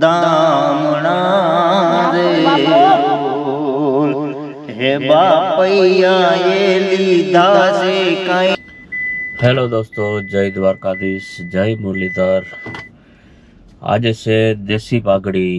દામણા રે. હે બાપૈયા લીધા છે કાંઈ હેલો દોસ્તો, જય દ્વારકાધીશ, જય મુરલીધર. આજે છે દેશી પાઘડી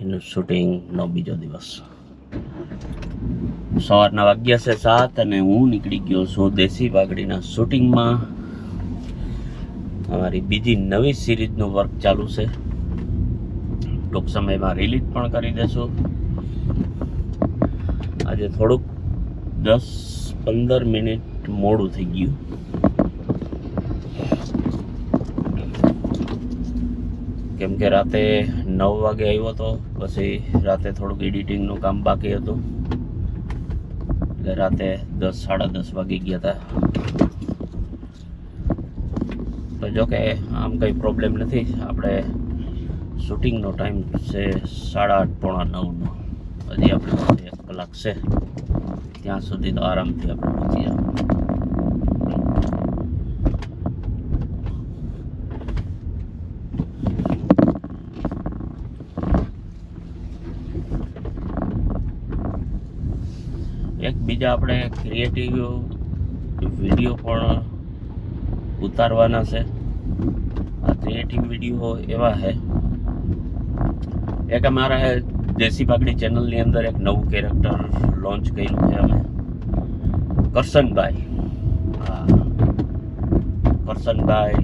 એનું શૂટિંગનો બીજો દિવસ. સવારના વાગ્યા છે સાત અને હું નીકળી ગયો છું દેશી પાઘડીના શૂટિંગમાં અમારી બીજી નવી સિરીઝનું વર્ક ચાલુ છે. ટૂંક સમયમાં રિલીઝ પણ કરી દેશું. આજે થોડુંક દસ પંદર મિનિટ મોડું થઈ ગયું. કેમ કે રાતે નવ વાગે આવ્યો હતો પછી રાતે થોડુંક એડિટિંગનું કામ બાકી હતું. એટલે રાતે દસ, સાડા દસ વાગી ગયા હતા તો જો કે આમ કંઈ પ્રોબ્લેમ નથી. આપણે શૂટિંગનો ટાઈમ છે સાડા આઠ, પોણા નવનો. હજી આપણે એક કલાક છે. ત્યાં સુધી તો આરામથી આપણે પહોંચી જાવ એક બીજા આપણે ક્રિએટિવ વીડિયો પણ ઉતારવાના છે. આ ક્રિએટિવ વીડિયો એવા છે એક અમારા દેશી પાકડી ચેનલની અંદર એક નવું કેરેક્ટર લોન્ચ કર્યું છે અમે. કરશનભાઈ. હા. કરશનભાઈ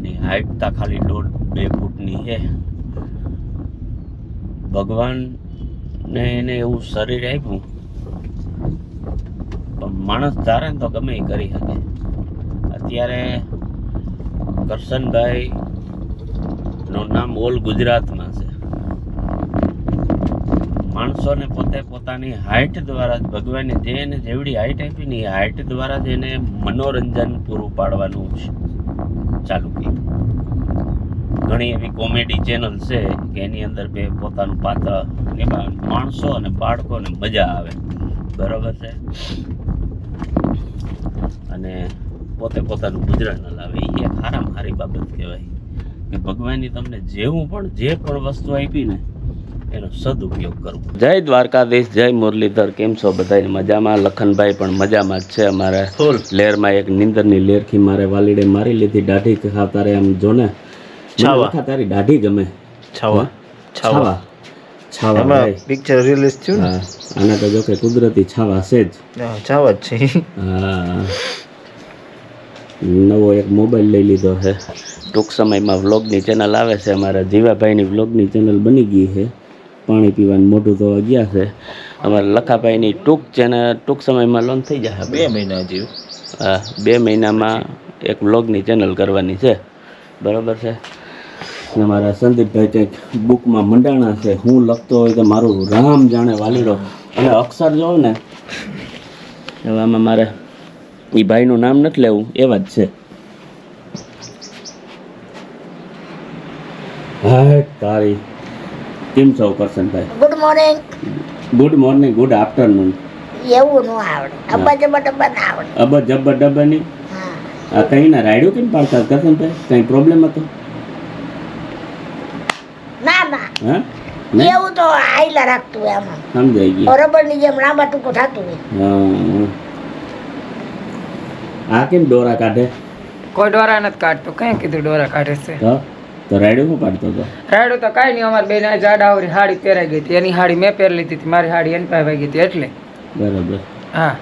ની હાઈટ તા ખાલી દોઢ બે ફૂટની છે. ભગવાનને એને એવું શરીર આપ્યું. પણ માણસ ધારે ને તો ગમે એ કરી શકે. અત્યારે કરશનભાઈ નું નામ ઓલ ગુજરાતમાં છે. માણસોને પોતે પોતાની હાઇટ દ્વારા જ ભગવાને જે એને જેવડી હાઇટ આપી ને એ હાઇટ દ્વારા જ એને મનોરંજન પૂરું પાડવાનું છે ચાલુ કર્યું. ઘણી એવી કોમેડી ચેનલ છે કે એની અંદર બે પોતાનું પાત્ર, એમાં માણસો અને બાળકોને મજા આવે. બરોબર છે? અને પોતે પોતાનું ગુજરાન હલાવે. એ એક હારામાં હારી બાબત કહેવાય કે ભગવાનની તમને જેવું પણ, જે પણ વસ્તુ આપી ને એનો સદુપયોગ કરવો. જય દ્વારકાધીશ જય મુરલીધર કેમ છો બધા? મજામાં? લખનભાઈ પણ મજામાં જ છે અમારે. લેરમાં એક નીંદરની લેરખી મારે વાલીડે મારી લીધી દાઢી ખા તારે આમ જો ને છાવા. તારી દાઢી ગમે. છાવા. છાવા. છાવા. પિક્ચર રિલીઝ થયું ને? આના તો જો કે કુદરતી છાવા છે જ. છાવા જ છે. હા. નવો એક મોબાઈલ લઈ લીધો છે ટૂંક સમયમાં વ્લોગની ચેનલ આવે છે અમારા જીવાભાઈની વ્લોગની ચેનલ બની ગઈ છે પાણી પીવાનું મોઢું ધોવા ગયા છે. અમારા લખાભાઈની ટૂંક ચેનલ ટૂંક સમયમાં લોન થઈ જશે. બે મહિના જેવું. હા બે મહિનામાં એક બ્લોગની ચેનલ કરવાની છે. બરાબર છે? મારા સંદીપભાઈ કંઈક બુકમાં મંડાણા છે. હું લખતો હોય તો મારું રામ જાણે વાલીડો અને અક્ષર જોવો ને હવે આમાં મારે એ ભાઈનું નામ નથી લેવું એવા જ છે. હા તારી કેમ છો Karshanbhai good morning good morning good afternoon એવું નું આવડે. અબ્બા જબ્બા ડબ્બા ના આવડે. અબ જબ્બર ડબ્બાની હા. આ કઈ ના રાયડું કેમ પાડતા કરશનભાઈ કઈ પ્રોબ્લેમ હતો? ના ના. હા? ને? એવું તો આઈલા રાખતું હોય આમાં. સમજાઈ ગયું. રબરની જેમ લાંબા ટૂંકો થતું હોય. હા. આ કેમ દોરા કાઢે? કોઈ ડોરા નથી કાઢતો. કઈ કીધું દોરા કાઢે છે? તો? તો રાયડું શું પાડતો હતો? રાયડું તો કાંઈ નહીં અમારે બેન જાડાવરી હાડી પહેરાઈ ગઈ હતી. એની હાડી મેં પહેરી લીધી હતી મારી હાડી એની પાસે ગઈ હતી એટલે. બરાબર. હા.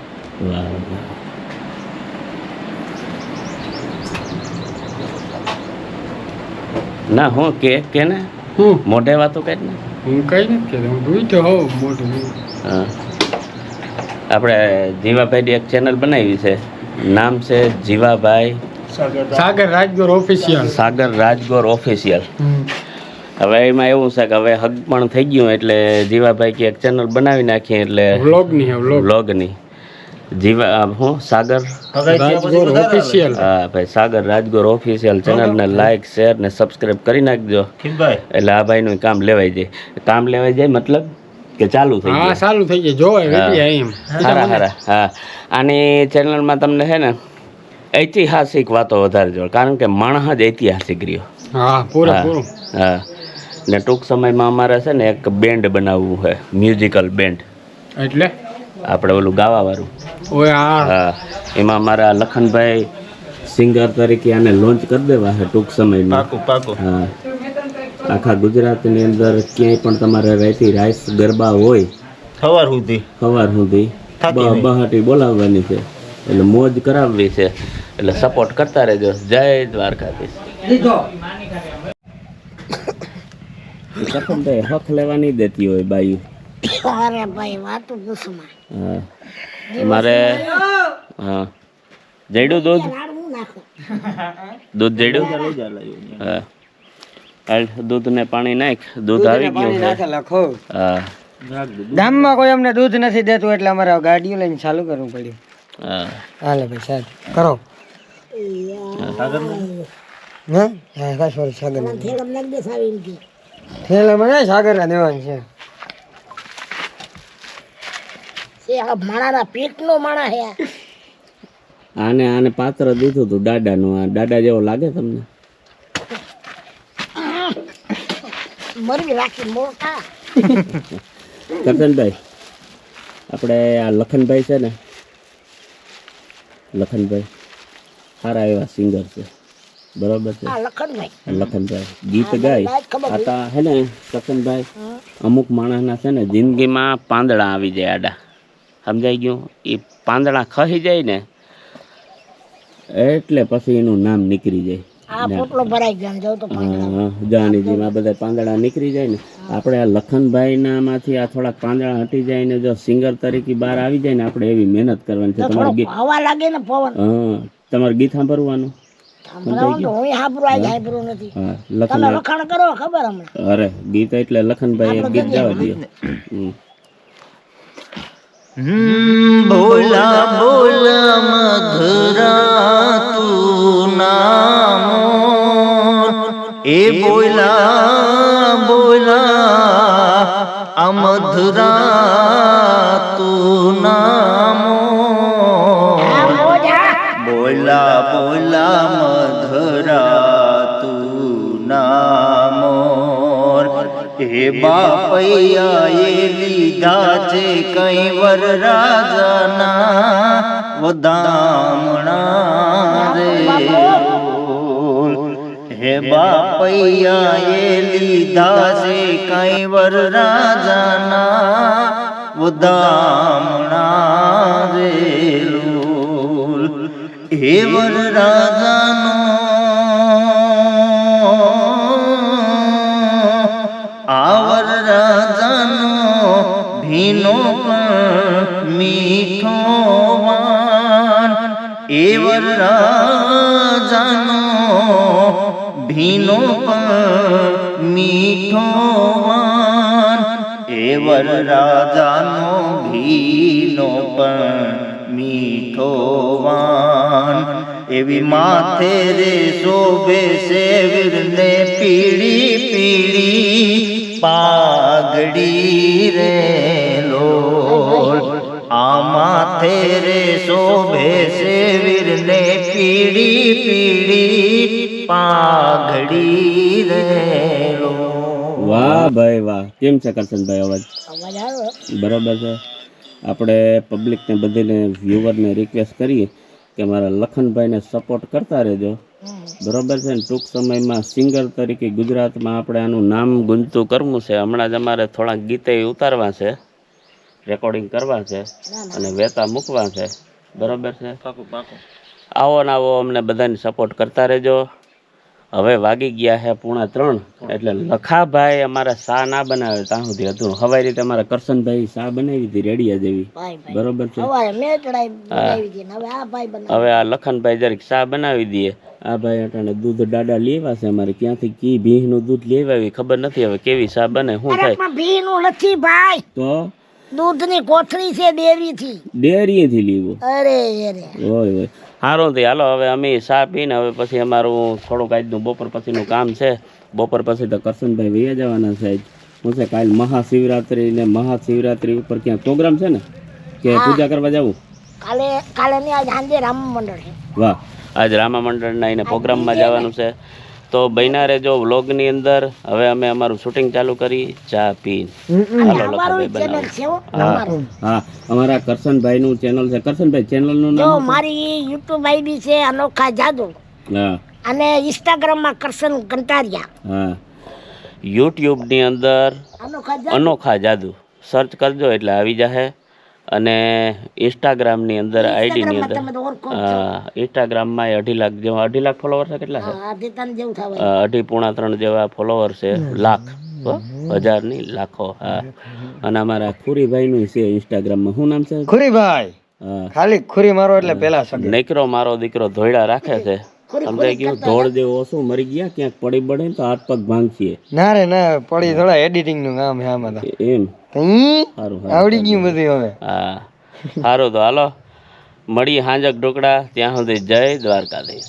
ના હું કે કે ને હું? મોઢે વાતો કે ને? હું કઈ નથી કહેતો હું જોઈ તો હોઉં મોઢું. હા. આપણે જીવાભાઈની એક ચેનલ બનાવી છે. નામ છે જીવાભાઈ સાગર રાજગોર ઓફિશિયલ સાગર રાજગોર ઓફિશિયલ હવે એમાં એવું છે કે હવે હગ પણ થઈ ગયું એટલે જીવાભાઈ કે એક ચેનલ બનાવી નાખીએ એટલે વ્લોગની હે વ્લોગ વ્લોગની જીવા હું સાગર? રાજગોર ઓફિશિયલ હા ભાઈ સાગર રાજગોર ઓફિશિયલ ચેનલને લાઈક શેર ને સબસ્ક્રાઇબ કરી નાખજો. એટલે આ ભાઈનું કામ લેવાઈ જાય. કામ લેવાઈ જાય મતલબ કે ચાલુ થઈ હા જાય. ચાલુ થઈ જાય. જોવાય એમ. હારા હારા. હા. આની ચેનલમાં તમને છે ને ઐતિહાસિક વાતો વધારે જોડે કારણ કે માણસ જ ઐતિહાસિક રહ્યો. હા પૂરે હા ને ટૂંક સમયમાં અમારે છે ને એક બેન્ડ બનાવવું છે મ્યુઝિકલ બેન્ડ. એટલે? આપણે ઓલું ગાવાવાળું. ઓય હા. એમાં મારા લખનભાઈ સિંગર તરીકે આને લોન્ચ કરી દેવા છે ટૂંક સમયમાં. પાકું પાકું. હા. આખા ગુજરાતની અંદર ક્યાંય પણ તમારે રહેતી રાઈસ ગરબા હોય સવાર સુધી. સવાર સુધી બહાટી બોલાવવાની છે એટલે મોજ કરાવવી છે. એટલે સપોર્ટ કરતા રહેજો. જય દ્વારકાધીશ. હક લેવા નહીં દેતી હોય બાયું અરે ભાઈ વાતું પૂછમાં હા. અમારે હા. જઈડું દૂધ? હું દૂધ જઈડું હા. હાલ દૂધ ને પાણી નાખ. દૂધ આવી ગયું હા. ગામમાં કોઈ અમને દૂધ નથી દેતું એટલે અમારે ગાડીઓ લઈને ચાલુ કરવું પડ્યું. હા. હાલે ભાઈ સાહેબ કરો. સાગર થેલમ નાખ દે સાવી એમ કે. થેલા મને સાગર ના દેવાનું છે. છે માણાના પેટનો માણા હે આને આને પાત્ર દીધું હતું દાદાનું. આ દાદા જેવો લાગે તમને? મરવી રાખી મોટા. કરશનભાઈ આપણે આ લખનભાઈ છે ને? લખનભાઈ. સારા એવા સિંગર છે. બરોબર છે? લખનભાઈ. લખનભાઈ. ગીત ગાય. હતા હે ને લખનભાઈ? અમુક માણસના છે ને જિંદગીમાં પાંદડા આવી જાય આડા. સમજાઈ ગયું? એ પાંદડા ખસી જાય ને એટલે પછી એનું નામ નીકળી જાય. આ પોટલો ભરાઈ ગયો જો તો હા, જાનીજીમાં બધા પાંદડા નીકળી જાય ને. આપણે આ લખનભાઈના માંથી આ થોડાક પાંદડા હટી જાય ને જો સિંગર તરીકે બહાર આવી જાય ને આપણે એવી મહેનત કરવાની છે. તમારે હવા લાગે ને પવન. હા તમારે ગીત સાંભળવાનું? અરે ગીત એટલે લખનભાઈ એક ગીત ગાવા દે. બોલા બોલા મધુરા તું નામ. એ બોલા બોલા આ મધુરા હે બાપૈયા એ લીધા છે કઈ વર રાજાના વધામણા રે. હે બાપૈયા એ લીધા છે કઈ વર રાજાના વધામણા રે. હે વર રાજાનો ભીનો મીઠો વાન. એવર રાજાનો ભીનો પણ મીઠો વાન. એવી માથે રે શોભે શેવીરને પીળી પીળી. પાઘડી રે લોલ આ માથે રે શોભે શેવીરને પીડી પીડી પાઘડી રે વાહ ભાઈ વાહ. કેમ છે કરશનભાઈ અવાજ? અવાજ આવ્યો બરાબર છે. આપણે પબ્લિકને બધીને વ્યુવરને રિક્વેસ્ટ કરીએ કે મારા લખનભાઈને સપોર્ટ કરતા રહેજો. બરોબર છે ને? ટૂંક સમયમાં સિંગર તરીકે ગુજરાતમાં આપણે આનું નામ ગુંજતું કરવું છે. હમણાં જ અમારે થોડાક ગીતે ઉતારવા છે. રેકોર્ડિંગ કરવા છે અને વેતા મૂકવા છે. બરોબર છે? આવો ને આવો અમને બધાને સપોર્ટ કરતા રહેજો. હવે વાગી ગયા છે પૂણા ત્રણ. એટલે લખાભાઈ અમારે સા ના બનાવે ત્યાં સુધી હતું. હવાઈ રીતે અમારા કરશનભાઈ સા બનાવી હતી રેડિયા જેવી. બરોબર છે? ને હવે આ ભાઈ હવે આ લખનભાઈ જરીક સા બનાવી દઈએ. આ ભાઈ અટાણે દૂધ દાડા લેવા છે અમારે. ક્યાંથી કી ભીંનું દૂધ લેવા આવી ખબર નથી હવે કેવી સા બને શું થાય? ભીહનું નથી ભાઈ. તો? દૂધની કોથળી છે ડેરી થી ડેરીએથી લેવું અરે અરે. ઓય ઓય. સારું તે હાલો હવે અમે સા પીને હવે પછી અમારું થોડુંક આજનું બપોર પછીનું કામ છે. બપોર પછી તો કરશનભાઈ વૈયા જવાના છે આજ. શું છે કાલ મહાશિવરાત્રી ને મહાશિવરાત્રી ઉપર ક્યાં પ્રોગ્રામ છે ને? કે પૂજા કરવા જવું? કાલે કાલે આજ સાંજે રામ મંડળ છે. વાહ. આજ રામા મંડળના એને પ્રોગ્રામમાં જવાનું છે. તો બન્યા રહેજો વ્લોગની અંદર. હવે અમે અમારું શૂટિંગ ચાલુ કરી ચા પી હાલો લખાભાઈ હો અમારા. કરશનભાઈ નું ચેનલ છે. કરશનભાઈ ચેનલનું નામ મારી યુટ્યુબ આઈડી છે અનોખા જાદુ. હા. અને ઇન્સ્ટાગ્રામમાં કરશન કંટારિયા. હા. યુટ્યુબની અંદર અનોખા જાદુ. અનોખા જાદુ. સર્ચ કરજો એટલે આવી જશે અને ઇન્સ્ટાગ્રામની અંદર આઈડીની અંદર ઇન્સ્ટાગ્રામમાં એ અઢી લાખ જેવા અઢી લાખ ફોલોવર છે કેટલા છે? અઢી પૂણા ત્રણ જેવા ફોલોવર છે લાખ હો? હજારની લાખો હા. અને અમારા ખુરીભાઈ નું છે ઇન્સ્ટાગ્રામમાં શું નામ છે? ખુરીભાઈ! હા. ખાલી ખુરી મારો એટલે પેલા સગે. મારો દીકરો ધોયડા રાખે છે. સમજાઈ ગયું? ધોળ દેવો શું? મરી ગયા? ક્યાંક પડી પડે તો હાથ પગ ભાંગીએ ના રે ના પડી થોડા એડિટિંગનું કામ છે આમાં એમ? આવડી ગયું બધું હવે. હા. સારું તો હાલો. મળી હાંજક ઢોકળા. ત્યાં સુધી જય દ્વારકાધીશ.